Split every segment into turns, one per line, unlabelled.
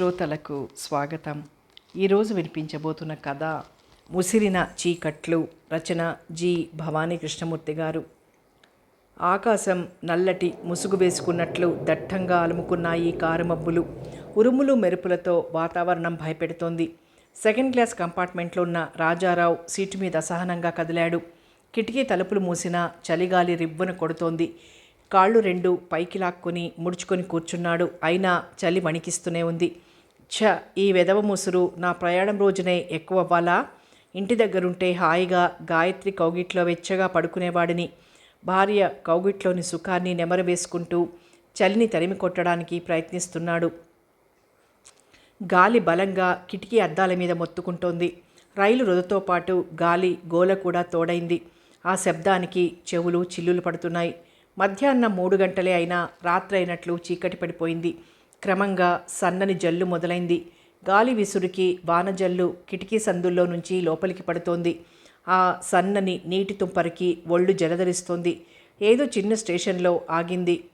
శ్రోతలకు స్వాగతం. ఈరోజు వినిపించబోతున్న కథ ముసిరిన చీకట్లు రచన జి భవానీ కృష్ణమూర్తి గారు. ఆకాశం నల్లటి ముసుగు వేసుకున్నట్లు దట్టంగా అలుముకున్నాయి కారుమబ్బులు. ఉరుములు మెరుపులతో వాతావరణం భయపెడుతోంది. సెకండ్ క్లాస్ కంపార్ట్మెంట్లో ఉన్న రాజారావు సీటు మీద అసహనంగా కదిలాడు. కిటికీ తలుపులు మూసినా చలిగాలి రివ్వున కొడుతోంది. కాళ్ళు రెండు పైకి లాక్కొని ముడుచుకొని కూర్చున్నాడు. అయినా చలి వణికిస్తూనే ఉంది. ఛ ఈ వెదవ ముసురు నా ప్రయాణం రోజునే ఎక్కువ అవ్వాలా ఇంటి దగ్గరుంటే హాయిగా గాయత్రి కౌగిట్లో వెచ్చగా పడుకునేవాడిని. భార్య కౌగిట్లోని సుఖాన్ని నెమరవేసుకుంటూ చలిని తరిమి కొట్టడానికి ప్రయత్నిస్తున్నాడు. గాలి బలంగా కిటికీ అద్దాల మీద మొత్తుకుంటోంది. రైలు రొదతో పాటు గాలి గోల కూడా తోడైంది. ఆ శబ్దానికి చెవులు చిల్లులు పడుతున్నాయి. మధ్యాహ్నం మూడు గంటలే అయినా రాత్రైనట్లు చీకటి పడిపోయింది. క్రమంగా సన్నని జల్లు మొదలైంది. గాలి విసురుకి వానజల్లు కిటికీ సందుల్లో నుంచి లోపలికి పడుతోంది. ఆ సన్నని నీటి తుంపరికి ఒళ్ళు జలధరిస్తోంది. ఏదో చిన్న స్టేషన్లో ఆగింది.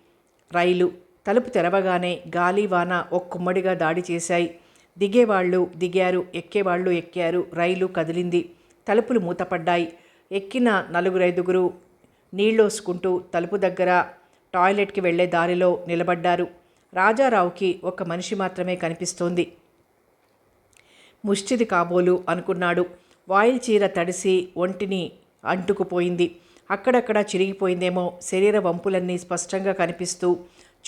రైలు తలుపు తెరవగానే గాలి వాన ఒక్కుమ్మడిగా దాడి చేశాయి. దిగేవాళ్ళు దిగారు ఎక్కేవాళ్ళు ఎక్కారు. రైలు కదిలింది. తలుపులు మూతపడ్డాయి. ఎక్కిన నలుగురైదుగురు నీళ్ళోసుకుంటూ తలుపు దగ్గర టాయిలెట్కి వెళ్ళే దారిలో నిలబడ్డారు. రాజారావుకి ఒక మనిషి మాత్రమే కనిపిస్తోంది. ముష్టిది కాబోలు అనుకున్నాడు. వాయిల్ చీర తడిసి ఒంటిని అంటుకుపోయింది. అక్కడక్కడ చిరిగిపోయిందేమో శరీర వంపులన్నీ స్పష్టంగా కనిపిస్తూ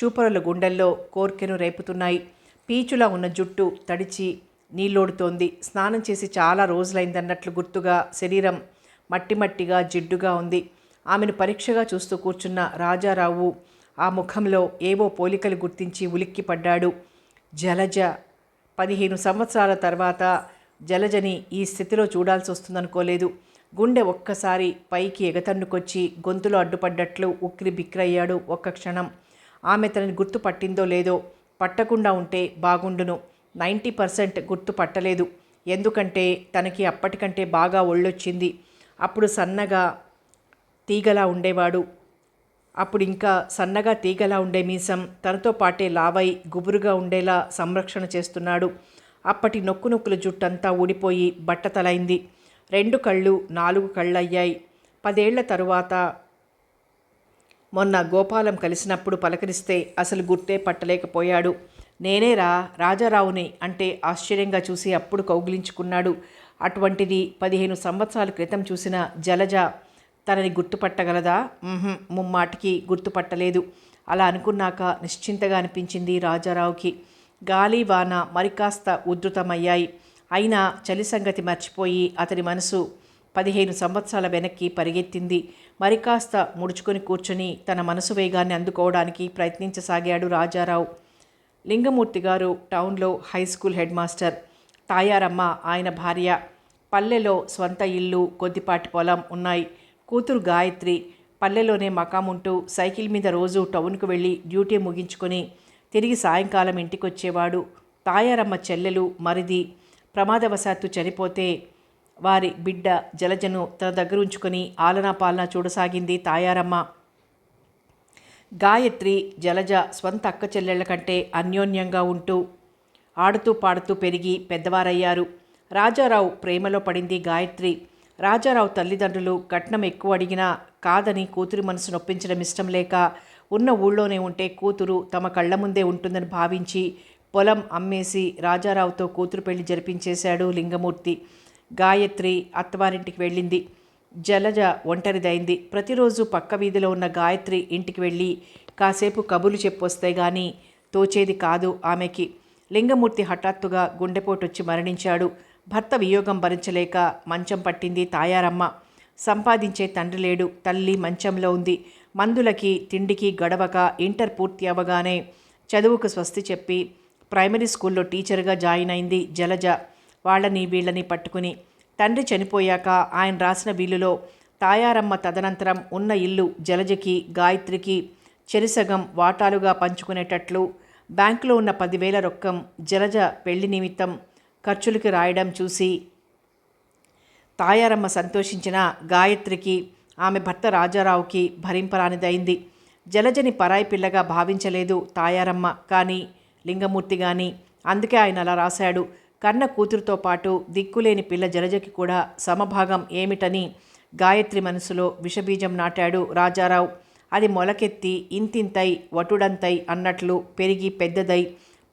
చూపరుల గుండెల్లో కోర్కెను రేపుతున్నాయి. పీచులా ఉన్న జుట్టు తడిచి నీళ్ళోడుతోంది. స్నానం చేసి చాలా రోజులైందన్నట్లు గుర్తుగా శరీరం మట్టి మట్టిగా జిడ్డుగా ఉంది. ఆమెను పరీక్షగా చూస్తూ కూర్చున్న రాజారావు ఆ ముఖంలో ఏవో పోలికలు గుర్తించి ఉలిక్కిపడ్డాడు. జలజ. పదిహేను సంవత్సరాల తర్వాత జలజని ఈ స్థితిలో చూడాల్సి వస్తుందనుకోలేదు. గుండె ఒక్కసారి పైకి ఎగతన్నుకొచ్చి గొంతులో అడ్డుపడ్డట్లు ఉక్కిరి బిక్రయ్యాడు ఒక్క క్షణం. ఆమె తనని గుర్తు పట్టిందో లేదో పట్టకుండా ఉంటే బాగుండును. నైంటీ పర్సెంట్ గుర్తు పట్టలేదు ఎందుకంటే తనకి అప్పటికంటే బాగా ఒళ్ళొచ్చింది. అప్పుడు సన్నగా తీగలా ఉండేవాడు. అప్పుడు ఇంకా సన్నగా తీగలా ఉండే మీసం తనతో పాటే లావై గుబురుగా ఉండేలా సంరక్షణ చేస్తున్నాడు. అప్పటి నొక్కు నొక్కుల జుట్టంతా ఊడిపోయి బట్టతలైంది రెండు కళ్ళు నాలుగు కళ్ళయ్యాయి. పదేళ్ళ తరువాత మొన్న గోపాలం కలిసినప్పుడు పలకరిస్తే అసలు గుర్తే పట్టలేకపోయాడు. నేనేరా రాజారావుని అంటే ఆశ్చర్యంగా చూసి అప్పుడు కౌగిలించుకున్నాడు. అటువంటిది పదిహేను సంవత్సరాల క్రితం చూసిన జలజ తనని గుర్తుపట్టగలదా? ముమ్మాటికి గుర్తుపట్టలేదు. అలా అనుకున్నాక నిశ్చింతగా అనిపించింది రాజారావుకి. గాలి వాన మరి కాస్త ఉధృతమయ్యాయి. అయినా చలి సంగతి మర్చిపోయి అతని మనసు పదిహేను సంవత్సరాల వెనక్కి పరిగెత్తింది. మరి కాస్త ముడుచుకొని కూర్చొని తన మనసు వేగాన్ని అందుకోవడానికి ప్రయత్నించసాగాడు రాజారావు. లింగమూర్తి గారు టౌన్లో high school head master. Tayaramma ఆయన భార్య. పల్లెలో స్వంత ఇల్లు కొద్దిపాటి పొలం ఉన్నాయి. కూతురు గాయత్రి పల్లెలోనే మకాముంటూ సైకిల్ మీద రోజు టౌన్కు వెళ్ళి డ్యూటీ ముగించుకొని తిరిగి సాయంకాలం ఇంటికొచ్చేవాడు. తాయారమ్మ చెల్లెలు మరిది ప్రమాదవశాత్తు చనిపోతే వారి బిడ్డ జలజను తన దగ్గర ఉంచుకొని ఆలనా పాలన చూడసాగింది తాయారమ్మ. గాయత్రి జలజ స్వంత అక్క చెల్లెళ్ళ కంటే అన్యోన్యంగా ఉంటూ ఆడుతూ పాడుతూ పెరిగి పెద్దవారయ్యారు. రాజారావు ప్రేమలో పడింది గాయత్రి. రాజారావు తల్లిదండ్రులు కట్నం ఎక్కువ అడిగినా కాదని కూతురి మనసు నొప్పించడం ఇష్టం లేక ఉన్న ఊళ్ళోనే ఉంటే కూతురు తమ కళ్ళ ముందే ఉంటుందని భావించి పొలం అమ్మేసి రాజారావుతో కూతురు పెళ్ళి జరిపించేశాడు లింగమూర్తి. గాయత్రి అత్తవారింటికి వెళ్ళింది. జలజ ఒంటరిదైంది. ప్రతిరోజు పక్క వీధిలో ఉన్న గాయత్రి ఇంటికి వెళ్ళి కాసేపు కబుర్లు చెప్పొస్తే గాని తోచేది కాదు ఆమెకి. లింగమూర్తి హఠాత్తుగా గుండెపోటొచ్చి మరణించాడు. భర్త వియోగం భరించలేక మంచం పట్టింది తాయారమ్మ. సంపాదించే తండ్రి లేడు తల్లి మంచంలో ఉంది. మందులకి తిండికి గడవక ఇంటర్ పూర్తి అవ్వగానే చదువుకు స్వస్తి చెప్పి ప్రైమరీ స్కూల్లో టీచర్గా జాయిన్ అయింది జలజ. వాళ్ళని వీళ్ళని పట్టుకుని తండ్రి చనిపోయాక ఆయన రాసిన వీలులో తాయారమ్మ తదనంతరం ఉన్న ఇల్లు జలజకి గాయత్రికి చెరిసగం వాటాలుగా పంచుకునేటట్లు బ్యాంకులో ఉన్న పదివేల రొక్కం జలజ పెళ్ళి నిమిత్తం ఖర్చులకి రాయడం చూసి తాయారమ్మ సంతోషించిన గాయత్రికి ఆమె భర్త రాజారావుకి భరింపరానిదైంది. జలజని పరాయి పిల్లగా భావించలేదు తాయారమ్మ. కానీ లింగమూర్తి గాని అందుకే ఆయన అలా రాశాడు. కన్న కూతురుతో పాటు దిక్కులేని పిల్ల జలజకి కూడా సమభాగం ఏమిటని గాయత్రి మనసులో విషబీజం నాటాడు రాజారావు. అది మొలకెత్తి ఇంతింతై వటుడంతై అన్నట్లు పెరిగి పెద్దదై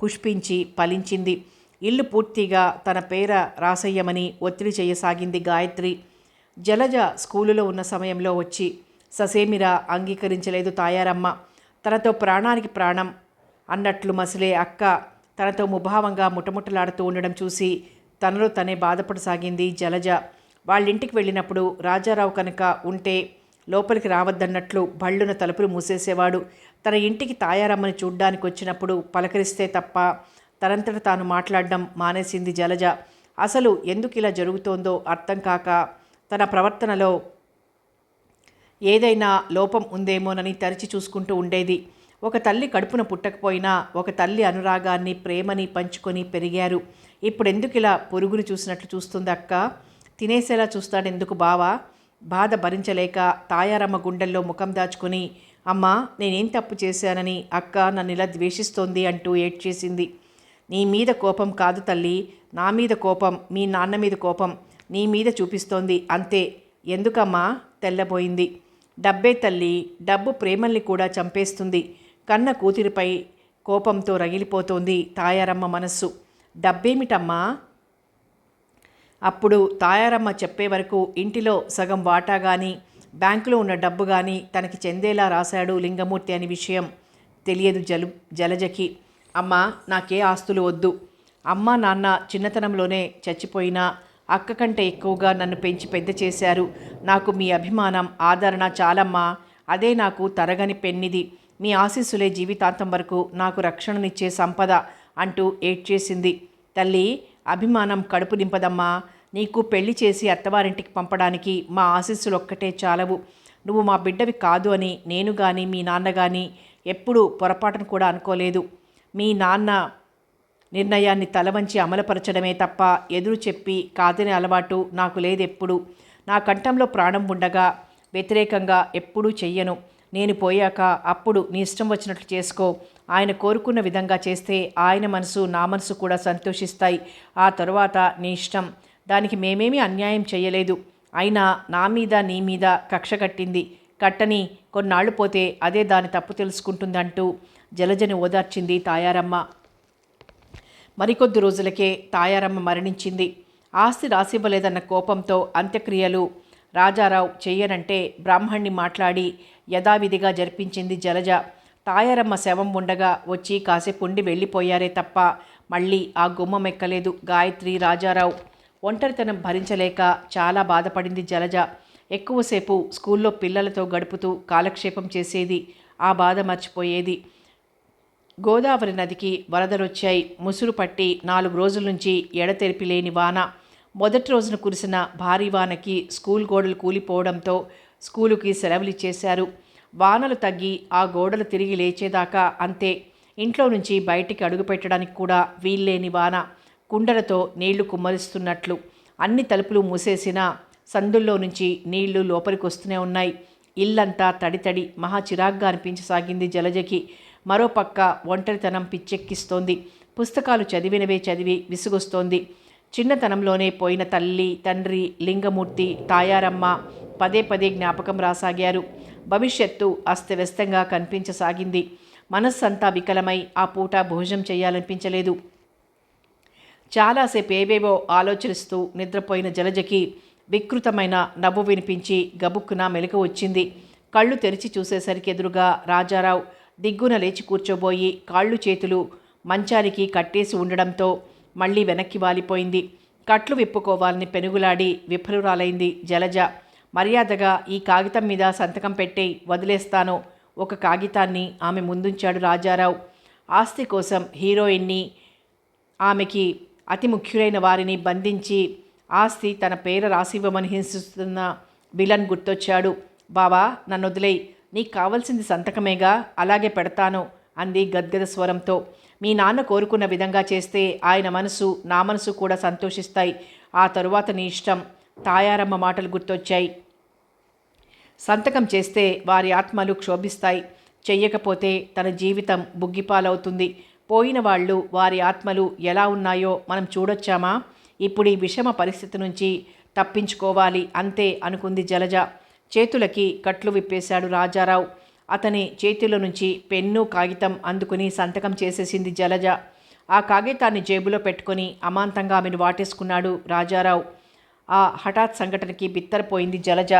పుష్పించి ఫలించింది. ఇల్లు పూర్తిగా తన పేర రాసయ్యమని ఒత్తిడి చేయసాగింది గాయత్రి. జలజ స్కూలులో ఉన్న సమయంలో వచ్చి ససేమిరా అంగీకరించలేదు తాయారమ్మ. తనతో ప్రాణానికి ప్రాణం అన్నట్లు మసిలే అక్క తనతో ముభావంగా ముటముటలాడుతూ ఉండడం చూసి తనలో తనే బాధపడసాగింది జలజ. వాళ్ళింటికి వెళ్ళినప్పుడు రాజారావు కనుక ఉంటే లోపలికి రావద్దన్నట్లు బళ్ళున తలుపులు మూసేసేవాడు. తన ఇంటికి తాయారమ్మని చూడ్డానికి వచ్చినప్పుడు పలకరిస్తే తప్ప తనంతట తాను మాట్లాడడం మానేసింది జలజ. అసలు ఎందుకు ఇలా జరుగుతోందో అర్థం కాక తన ప్రవర్తనలో ఏదైనా లోపం ఉందేమోనని తరిచి చూసుకుంటూ ఉండేది. ఒక తల్లి కడుపున పుట్టకపోయినా ఒక తల్లి అనురాగాన్ని ప్రేమని పంచుకొని పెరిగారు. ఇప్పుడెందుకు ఇలా పొరుగును చూసినట్లు చూస్తుంది అక్క? తినేసేలా చూస్తాడెందుకు బావా? బాధ భరించలేక తాయారమ్మ గుండెల్లో ముఖం దాచుకుని అమ్మా నేనేం తప్పు చేశానని అక్క నన్ను ఇలా ద్వేషిస్తోంది అంటూ ఏడ్చేసింది. నీ మీద కోపం కాదు తల్లి. నా మీద కోపం మీ నాన్న మీద కోపం నీ మీద చూపిస్తోంది అంతే. ఎందుకమ్మా? తెల్లబోయింది. డబ్బే తల్లి డబ్బు ప్రేమల్ని కూడా చంపేస్తుంది. కన్న కూతురిపై కోపంతో రగిలిపోతోంది తాయారమ్మ మనస్సు. డబ్బేమిటమ్మా? అప్పుడు తాయారమ్మ చెప్పే వరకు ఇంటిలో సగం వాటా కానీ బ్యాంకులో ఉన్న డబ్బు కానీ తనకి చెందేలా రాశాడు లింగమూర్తి అనే విషయం. తెలియదు జలు జలజకి. అమ్మ నాకే ఆస్తులు వద్దు. అమ్మ నాన్న చిన్నతనంలోనే చచ్చిపోయినా అక్క కంటే ఎక్కువగా నన్ను పెంచి పెద్ద చేశారు. నాకు మీ అభిమానం ఆదరణ చాలమ్మా. అదే నాకు తరగని పెన్నిది. మీ ఆశీస్సులే జీవితాంతం వరకు నాకు రక్షణనిచ్చే సంపద అంటూ ఏడ్చేసింది. తల్లి అభిమానం కడుపు నింపదమ్మా. నీకు పెళ్ళి చేసి అత్తవారింటికి పంపడానికి మా ఆశీస్సులు ఒక్కటే చాలవు. నువ్వు మా బిడ్డవి కాదు అని నేను కానీ మీ నాన్న కానీ ఎప్పుడూ పొరపాటును కూడా అనుకోలేదు. మీ నాన్న నిర్ణయాన్ని తలవంచి అమలుపరచడమే తప్ప ఎదురు చెప్పి కాదని అలవాటు నాకు లేదెప్పుడు. నా కంఠంలో ప్రాణం ఉండగా వ్యతిరేకంగా ఎప్పుడూ చెయ్యను. నేను పోయాక అప్పుడు నీ ఇష్టం వచ్చినట్లు చేసుకో. ఆయన కోరుకున్న విధంగా చేస్తే ఆయన మనసు నా మనసు కూడా సంతోషిస్తాయి. ఆ తరువాత నీ ఇష్టం. దానికి మేమేమీ అన్యాయం చేయలేదు అయినా నా మీద నీ మీద కక్ష కట్టింది. కట్టని కొన్నాళ్ళు పోతే అదే దాని తప్పు తెలుసుకుంటుందంటూ జలజని ఓదార్చింది తాయారమ్మ. మరికొద్ది రోజులకే తాయారమ్మ మరణించింది. ఆస్తి రాసివ్వలేదన్న కోపంతో అంత్యక్రియలు రాజారావు చెయ్యనంటే బ్రాహ్మణ్ణి మాట్లాడి యథావిధిగా జరిపించింది జలజ. తాయారమ్మ శవం ఉండగా వచ్చి కాసేపు ఉండి వెళ్ళిపోయారే తప్ప మళ్ళీ ఆ గుమ్మం ఎక్కలేదు గాయత్రి రాజారావు. ఒంటరితనం భరించలేక చాలా బాధపడింది జలజ. ఎక్కువసేపు స్కూల్లో పిల్లలతో గడుపుతూ కాలక్షేపం చేసేది. ఆ బాధ మర్చిపోయేది. గోదావరి నదికి వరదలొచ్చాయి. ముసురు పట్టి నాలుగు రోజుల నుంచి ఎడతెరిపి లేని వాన. మొదటి రోజున కురిసిన భారీ వానకి స్కూల్ గోడలు కూలిపోవడంతో స్కూలుకి సెలవులిచ్చేశారు. వానలు తగ్గి ఆ గోడలు తిరిగి లేచేదాకా అంతే. ఇంట్లో నుంచి బయటికి అడుగుపెట్టడానికి కూడా వీల్లేని వాన. కుండలతో నీళ్ళు కుమ్మరిస్తున్నట్లు. అన్ని తలుపులు మూసేసినా సందుల్లో నుంచి నీళ్ళు లోపలికి వస్తూనే ఉన్నాయి. ఇల్లంతా తడితడి మహా చిరాగ్గా అనిపించసాగింది జలజకి. మరోపక్క ఒంటరితనం పిచ్చెక్కిస్తోంది. పుస్తకాలు చదివినవే చదివి విసుగొస్తోంది. చిన్నతనంలోనే పోయిన తల్లి తండ్రి లింగమూర్తి తాయారమ్మ పదే పదే జ్ఞాపకం రాసాగారు. భవిష్యత్తు అస్తవ్యస్తంగా కనిపించసాగింది. మనస్సంతా వికలమై ఆ పూట భోజనం చేయాలనిపించలేదు. చాలాసేపు ఏవేవో ఆలోచిస్తూ నిద్రపోయిన జలజకి వికృతమైన నవ్వు వినిపించి గబుక్కున మెలకు వచ్చింది. కళ్ళు తెరిచి చూసేసరికి ఎదురుగా రాజారావు దిగ్గున లేచి కూర్చోబోయి కాళ్ళు చేతులు మంచానికి కట్టేసి ఉండడంతో మళ్ళీ వెనక్కి వాలిపోయింది. కట్లు విప్పుకోవాలని పెనుగులాడి విఫలురాలైంది జలజ. మర్యాదగా ఈ కాగితం మీద సంతకం పెట్టి వదిలేస్తాను. ఒక కాగితాన్ని ఆమె ముందుంచాడు రాజారావు. ఆస్తి కోసం హీరోయిన్ని ఆమెకి అతి ముఖ్యులైన వారిని బంధించి ఆస్తి తన పేర రాసివ్వమని హింసిస్తున్న విలన్ గుర్తొచ్చాడు. బావా నన్ను వదిలేయి నీకు కావలసింది సంతకమేగా? అలాగే పెడతాను అంది గద్గద స్వరంతో. మీ నాన్న కోరుకున్న విధంగా చేస్తే ఆయన మనసు నా మనసు కూడా సంతోషిస్తాయి. ఆ తరువాత నీ ఇష్టం. తాయారమ్మ మాటలు గుర్తొచ్చాయి. సంతకం చేస్తే వారి ఆత్మలు క్షోభిస్తాయి. చెయ్యకపోతే తన జీవితం బుగ్గిపాలవుతుంది. పోయిన వాళ్ళు వారి ఆత్మలు ఎలా ఉన్నాయో మనం చూడొచ్చామా? ఇప్పుడు ఈ విషమ పరిస్థితి నుంచి తప్పించుకోవాలి అంతే అనుకుంది జలజ. చేతులకి కట్లు విప్పేశాడు రాజారావు. అతని చేతిలో నుంచి పెన్ను కాగితం అందుకుని సంతకం చేసేసింది జలజ. ఆ కాగితాన్ని జేబులో పెట్టుకొని అమాంతంగా ఆమెను వాటేసుకున్నాడు రాజారావు. ఆ హఠాత్ సంఘటనకి బిత్తరపోయింది జలజ.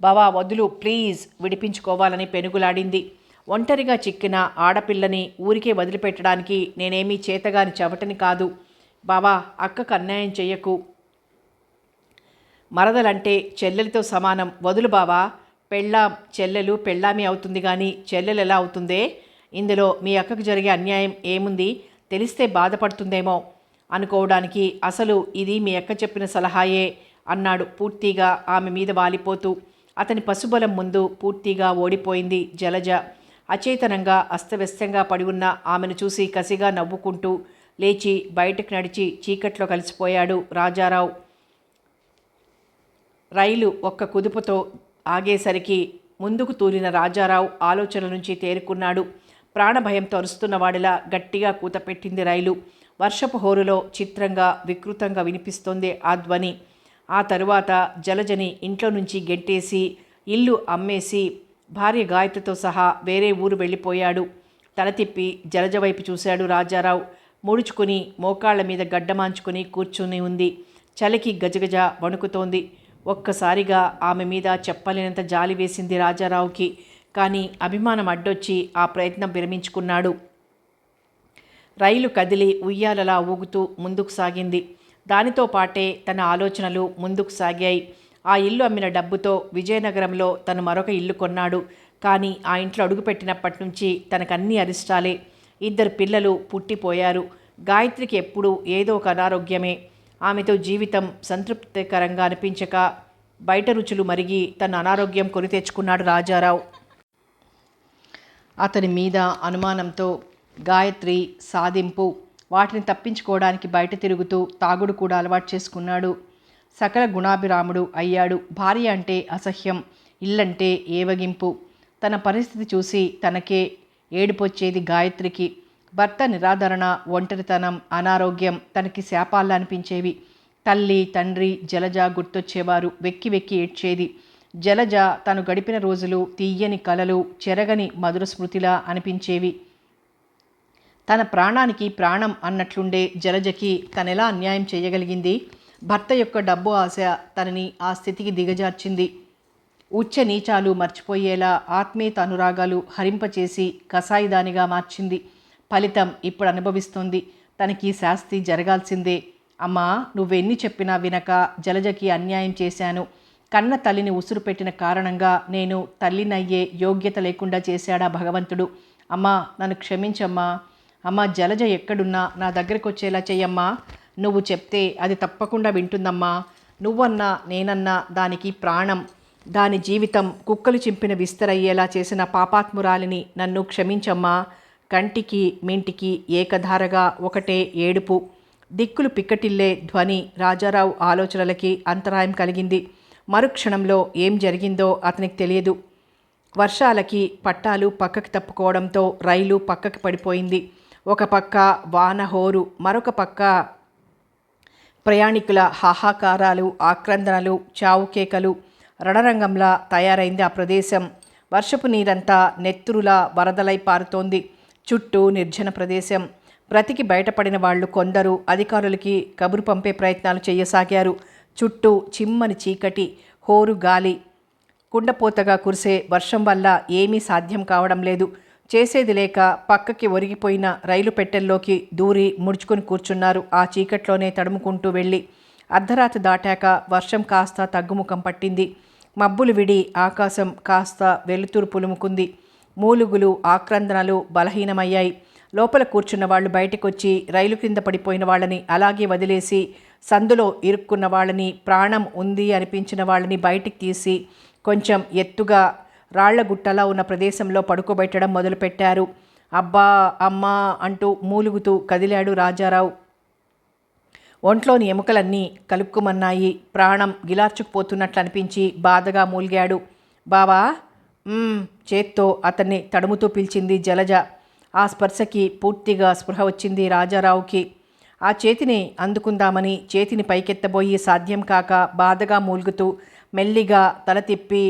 బావా వదులు ప్లీజ్ విడిపించుకోవాలని పెనుగులాడింది. ఒంటరిగా చిక్కిన ఆడపిల్లని ఊరికే వదిలిపెట్టడానికి నేనేమీ చేతగాని చెవటని కాదు. బావా అక్కకు అన్యాయం చెయ్యకు. మరదలంటే చెల్లెలతో సమానం. వదులు బావా పెళ్ళాం చెల్లెలు పెళ్ళామి అవుతుంది కానీ చెల్లెలు ఎలా అవుతుందే? ఇందులో మీ అక్కకు జరిగే అన్యాయం ఏముంది? తెలిస్తే బాధపడుతుందేమో? అనుకోవడానికి అసలు ఇది మీ అక్క చెప్పిన సలహాయే అన్నాడు పూర్తిగా ఆమె మీద వాలిపోతూ. అతని పశుబలం ముందు పూర్తిగా ఓడిపోయింది జలజ. అచేతనంగా అస్తవ్యస్తంగా పడి ఉన్న ఆమెను చూసి కసిగా నవ్వుకుంటూ లేచి బయటకు నడిచి చీకట్లో కలిసిపోయాడు రాజారావు. రైలు ఒక్క కుదుపుతో ఆగేసరికి ముందుకు తూలిన రాజారావు ఆలోచనల నుంచి తేరుకున్నాడు. ప్రాణభయంతో అరుస్తున్నవాడిలా గట్టిగా కూతపెట్టింది రైలు. వర్షపు హోరులో చిత్రంగా వికృతంగా వినిపిస్తోంది ఆ ధ్వని. ఆ తరువాత జలజని ఇంట్లో నుంచి గెంటేసి ఇల్లు అమ్మేసి భార్య గాయత్రితో సహా వేరే ఊరు వెళ్ళిపోయాడు. తల తిప్పి జలజ వైపు చూశాడు రాజారావు. ముడుచుకుని మోకాళ్ళ మీద గడ్డమాంచుకుని కూర్చుని ఉంది. చలికి గజగజ వణుకుతోంది. ఒక్కసారిగా ఆమె మీద చెప్పలేనంత జాలి వేసింది రాజారావుకి. కానీ అభిమానం అడ్డొచ్చి ఆ ప్రయత్నం విరమించుకున్నాడు. రైలు కదిలి ఉయ్యాలలా ఊగుతూ ముందుకు సాగింది. దానితో పాటే తన ఆలోచనలు ముందుకు సాగాయి. ఆ ఇల్లు అమ్మిన డబ్బుతో విజయనగరంలో తను మరొక ఇల్లు కొన్నాడు. కానీ ఆ ఇంట్లో అడుగుపెట్టినప్పటి నుంచి తనకన్నీ అరిష్టాలే. ఇద్దరు పిల్లలు పుట్టిపోయారు. గాయత్రికి ఎప్పుడూ ఏదో ఒక అనారోగ్యమే. ఆమెతో జీవితం సంతృప్తికరంగా అనిపించక బయట రుచులు మరిగి తన అనారోగ్యం కొని తెచ్చుకున్నాడు రాజారావు. అతని మీద అనుమానంతో గాయత్రి సాధింపు వాటిని తప్పించుకోవడానికి బయట తిరుగుతూ తాగుడు కూడా అలవాటు చేసుకున్నాడు. సకల గుణాభిరాముడు అయ్యాడు. భార్య అంటే అసహ్యం ఇల్లంటే ఏవగింపు. తన పరిస్థితి చూసి తనకే ఏడుపొచ్చేది గాయత్రికి. భర్త నిరాదరణ ఒంటరితనం అనారోగ్యం తనకి శాపాలు అనిపించేవి తల్లి తండ్రి జలజ గుర్తొచ్చేవారు వెక్కి వెక్కి ఏడ్చేది. జలజ తను గడిపిన రోజులు తీయని కలలు చెరగని మధుర స్మృతిలా అనిపించేవి. తన ప్రాణానికి ప్రాణం అన్నట్లుండే జలజకి తనెలా అన్యాయం చేయగలిగింది? భర్త యొక్క డబ్బు ఆశ తనని ఆ స్థితికి దిగజార్చింది. ఉచ్చ నీచాలు మర్చిపోయేలా ఆత్మీయత అనురాగాలు హరింపచేసి కసాయిదానిగా మార్చింది. ఫలితం ఇప్పుడు అనుభవిస్తుంది. తనకి శాస్తి జరగాల్సిందే. అమ్మా నువ్వెన్ని చెప్పినా వినక జలజకి అన్యాయం చేశాను. కన్న తల్లిని ఉసురు పెట్టిన కారణంగా నేను తల్లినయ్యే యోగ్యత లేకుండా చేశాడా భగవంతుడు? అమ్మా నన్ను క్షమించమ్మా. అమ్మ జలజ ఎక్కడున్నా నా దగ్గరకు వచ్చేలా చెయ్యమ్మా. నువ్వు చెప్తే అది తప్పకుండా వింటుందమ్మా. నువ్వన్నా నేనన్నా దానికి ప్రాణం. దాని జీవితం కుక్కలు చింపిన విస్తరయ్యేలా చేసిన పాపాత్మురాలిని నన్ను క్షమించమ్మా. కంటికి మింటికి ఏకధారగా ఒకటే ఏడుపు. దిక్కులు పిక్కటిల్లే ధ్వని రాజారావు ఆలోచనలకి అంతరాయం కలిగింది. మరుక్షణంలో ఏం జరిగిందో అతనికి తెలియదు. వర్షాలకి పట్టాలు పక్కకి తప్పుకోవడంతో రైలు పక్కకి పడిపోయింది. ఒక పక్క వానహోరు మరొక పక్క ప్రయాణికుల హాహాకారాలు ఆక్రందనలు చావుకేకలు రణరంగంలా తయారైంది ఆ ప్రదేశం. వర్షపు నీరంతా నెత్తురులా వరదలై పారుతోంది. చుట్టూ నిర్జన ప్రదేశం. బ్రతికి బయటపడిన వాళ్ళు కొందరు అధికారులకి కబురు పంపే ప్రయత్నాలు చేయసాగారు. చుట్టూ చిమ్మని చీకటి హోరు గాలి. కుండపోతగా కురిసే వర్షం వల్ల ఏమీ సాధ్యం కావడం లేదు. చేసేది లేక పక్కకి ఒరిగిపోయిన రైలు పెట్టెల్లోకి దూరి ముడుచుకొని కూర్చున్నారు. ఆ చీకట్లోనే తడుముకుంటూ వెళ్ళి అర్ధరాత్రి దాటాక వర్షం కాస్త తగ్గుముఖం పట్టింది. మబ్బులు విడి ఆకాశం కాస్త వెలుతురు పులుముకుంది. మూలుగులు ఆక్రందనలు బలహీనమయ్యాయి. లోపల కూర్చున్న వాళ్ళు బయటకొచ్చి రైలు క్రింద పడిపోయిన వాళ్ళని అలాగే వదిలేసి సందులో ఇరుక్కున్న వాళ్ళని ప్రాణం ఉంది అనిపించిన వాళ్ళని బయటికి తీసి కొంచెం ఎత్తుగా రాళ్ళ గుట్టలా ఉన్న ప్రదేశంలో పడుకోబెట్టడం మొదలుపెట్టారు. అబ్బా అమ్మా అంటూ మూలుగుతూ కదిలాడు రాజారావు. ఒంట్లోని ఎముకలన్నీ కలుక్కుమన్నాయి. ప్రాణం గిలార్చుకుపోతున్నట్లు అనిపించి బాధగా మూలిగాడు. బావా చేత్తో అతన్ని తడుముతూ పిలిచింది జలజ. ఆ స్పర్శకి పూర్తిగా స్పృహ వచ్చింది రాజారావుకి. ఆ చేతిని అందుకుందామని చేతిని పైకెత్తబోయి సాధ్యం కాక బాధగా మూలుగుతూ మెల్లిగా తల తిప్పి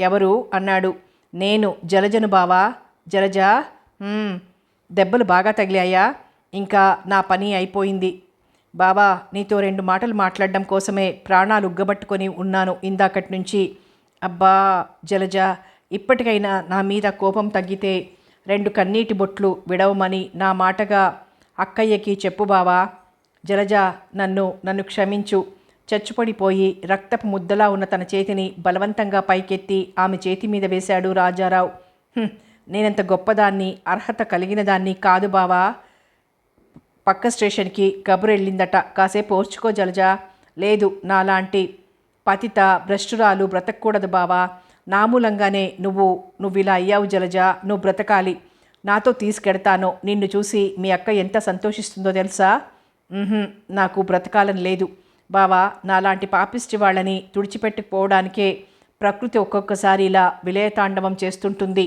ఎవరు? అన్నాడు. నేను జలజను బావా? జలజ? దెబ్బలు బాగా తగిలాయా? ఇంకా నా పని అయిపోయింది. బావా నీతో రెండు మాటలు మాట్లాడడం కోసమే ప్రాణాలు ఉగ్గబట్టుకొని ఉన్నాను ఇందాకటి నుంచి అబ్బా జలజ ఇప్పటికైనా నా మీద కోపం తగ్గితే రెండు కన్నీటి బొట్లు విడవమని నా మాటగా అక్కయ్యకి చెప్పు బావా. జలజ నన్ను నన్ను క్షమించు. చచ్చుపడిపోయి రక్తపు ముద్దలా ఉన్న తన చేతిని బలవంతంగా పైకెత్తి ఆమె చేతి మీద వేశాడు రాజారావు. నేనంత గొప్పదాన్ని అర్హత కలిగిన దాన్ని కాదు బావా. పక్క స్టేషన్కి కబురెళ్ళిందట కాసేపు ఓర్చుకో జలజ. లేదు నాలాంటి పతిత భ్రష్టురాలు బ్రతకూడదు బావా. నా మూలంగానే నువ్వు నువ్వు ఇలా అయ్యావు జలజ. నువ్వు బ్రతకాలి. నాతో తీసుకెడతాను. నిన్ను చూసి మీ అక్క ఎంత సంతోషిస్తుందో తెలుసా? నాకు బ్రతకాలని లేదు. బావా నాలాంటి పాపిష్టి వాళ్ళని తుడిచిపెట్టుకుపోవడానికే ప్రకృతి ఒక్కొక్కసారి ఇలా విలయతాండవం చేస్తుంటుంది.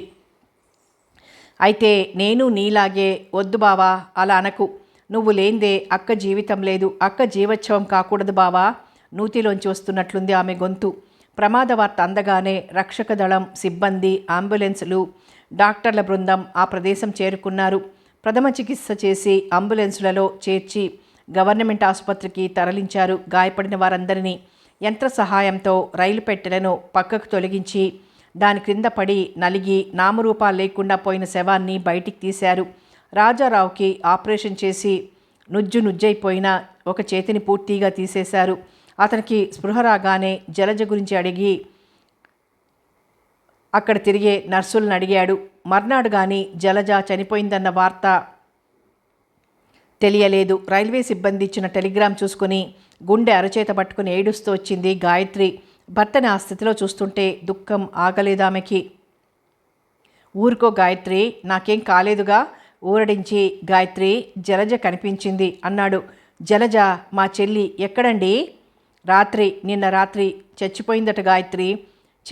అయితే నేను నీలాగే వద్దు బావా అలా అనకు. నువ్వు లేందే అక్క జీవితం లేదు. అక్క జీవోత్సవం కాకూడదు బావా. నూతిలోంచి వస్తున్నట్లుంది ఆమె గొంతు. ప్రమాద వార్త అందగానే రక్షక దళం సిబ్బంది అంబులెన్సులు డాక్టర్ల బృందం ఆ ప్రదేశం చేరుకున్నారు. ప్రథమ చికిత్స చేసి అంబులెన్సులలో చేర్చి గవర్నమెంట్ ఆసుపత్రికి తరలించారు గాయపడిన వారందరినీ. యంత్ర సహాయంతో రైలు పెట్టెలను పక్కకు తొలగించి దాని క్రింద పడి నలిగి నామరూపాలు లేకుండా పోయిన శవాన్ని బయటికి తీశారు. రాజారావుకి ఆపరేషన్ చేసి నుజ్జు నుజ్జైపోయిన ఒక చేతిని పూర్తిగా తీసేశారు. అతనికి స్పృహ రాగానే జలజ గురించి అడిగి అక్కడ తిరిగే నర్సులను అడిగాడు. మర్నాడు కానీ జలజ చనిపోయిందన్న వార్త తెలియలేదు. రైల్వే సిబ్బంది ఇచ్చిన టెలిగ్రామ్ చూసుకుని గుండె అరచేత పట్టుకుని ఏడుస్తూ వచ్చింది గాయత్రి. భర్తని ఆ స్థితిలో చూస్తుంటే దుఃఖం ఆగలేదామెకి ఊరుకో గాయత్రి నాకేం కాలేదుగా? ఊరడించి గాయత్రి జలజ కనిపించింది అన్నాడు. జలజ మా చెల్లి ఎక్కడండి? రాత్రి నిన్న రాత్రి చచ్చిపోయిందట గాయత్రి.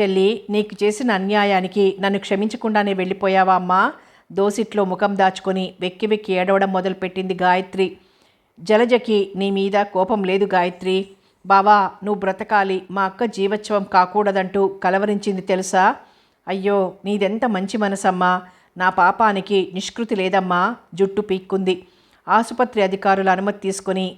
చెల్లి నీకు చేసిన అన్యాయానికి నన్ను క్షమించకుండానే వెళ్ళిపోయావా అమ్మా? దోసిట్లో ముఖం దాచుకొని వెక్కి వెక్కి ఏడవడం మొదలుపెట్టింది గాయత్రి. జలజకి నీ మీద కోపం లేదు గాయత్రి. బావా నువ్వు బ్రతకాలి మా అక్క జీవోత్సవం కాకూడదంటూ కలవరించింది తెలుసా? అయ్యో నీదెంత మంచి మనసమ్మా. నా పాపానికి నిష్కృతి లేదమ్మా. జుట్టు పీక్కుంది. ఆసుపత్రి అధికారుల అనుమతి తీసుకొని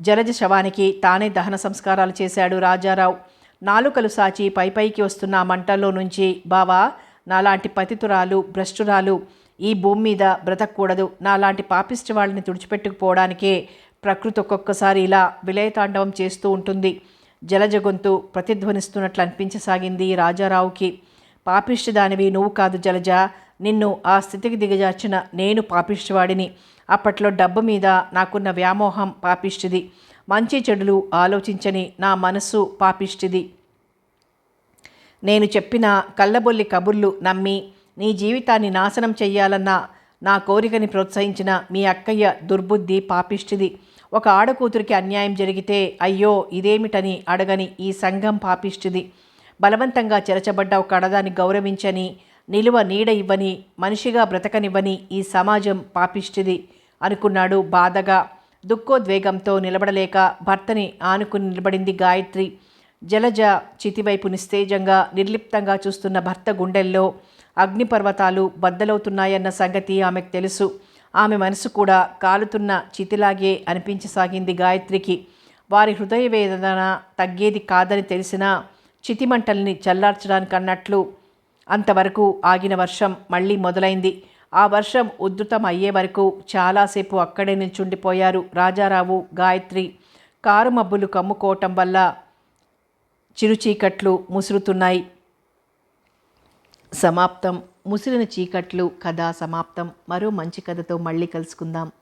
జలజ శవానికి తానే దహన సంస్కారాలు చేశాడు రాజారావు. నాలుకలు సాచి పైపైకి వస్తున్న మంటల్లో నుంచి బావా నాలాంటి పతితురాలు భ్రష్టురాలు ఈ భూమి మీద బ్రతకూడదు. నాలాంటి పాపిష్టి వాళ్ళని తుడిచిపెట్టుకుపోవడానికే ప్రకృతి ఒక్కొక్కసారి ఇలా విలయతాండవం చేస్తూ ఉంటుంది. జలజ గొంతు ప్రతిధ్వనిస్తున్నట్లు అనిపించసాగింది రాజారావుకి. పాపిష్టి దానివి నువ్వు కాదు జలజ. నిన్ను ఆ స్థితికి దిగజార్చిన నేను పాపిష్టివాడిని. అప్పట్లో డబ్బు మీద నాకున్న వ్యామోహం పాపిష్టిది. మంచి చెడులు ఆలోచించని నా మనస్సు పాపిష్టిది. నేను చెప్పిన కళ్ళబొల్లి కబుర్లు నమ్మి నీ జీవితాన్ని నాశనం చెయ్యాలన్న నా కోరికని ప్రోత్సహించిన మీ అక్కయ్య దుర్బుద్ధి పాపిష్టిది. ఒక ఆడకూతురికి అన్యాయం జరిగితే అయ్యో ఇదేమిటని అడగని ఈ సంఘం పాపిష్టిది. బలవంతంగా చెరచబడ్డ ఒక అడదాన్ని గౌరవించని నిలువ నీడ ఇవ్వని మనిషిగా బ్రతకనివ్వని ఈ సమాజం పాపిష్టిది. అనుకున్నాడు. బాధగా దుఃఖోద్వేగంతో నిలబడలేక భర్తని ఆనుకుని నిలబడింది గాయత్రి. జలజ చితివైపు నిస్తేజంగా నిర్లిప్తంగా చూస్తున్న భర్త గుండెల్లో అగ్నిపర్వతాలు బద్దలవుతున్నాయన్న సంగతి ఆమెకు తెలుసు. ఆమె మనసు కూడా కాలుతున్న చితిలాగే అనిపించసాగింది గాయత్రికి. వారి హృదయ వేదన తగ్గేది కాదని తెలిసినా చితిమంటల్ని చల్లార్చడానికి అన్నట్లు అంతవరకు ఆగిన వర్షం మళ్ళీ మొదలైంది. ఆ వర్షం ఉద్ధృతం అయ్యే వరకు చాలాసేపు అక్కడే నిల్చుండిపోయారు రాజారావు గాయత్రి. కారు మబ్బులు కమ్ముకోవటం వల్ల చిరుచీకట్లు ముసురుతున్నాయి. సమాప్తం. ముసిరిన చీకట్లు కథ సమాప్తం. మరో మంచి కథతో మళ్ళీ కలుసుకుందాం.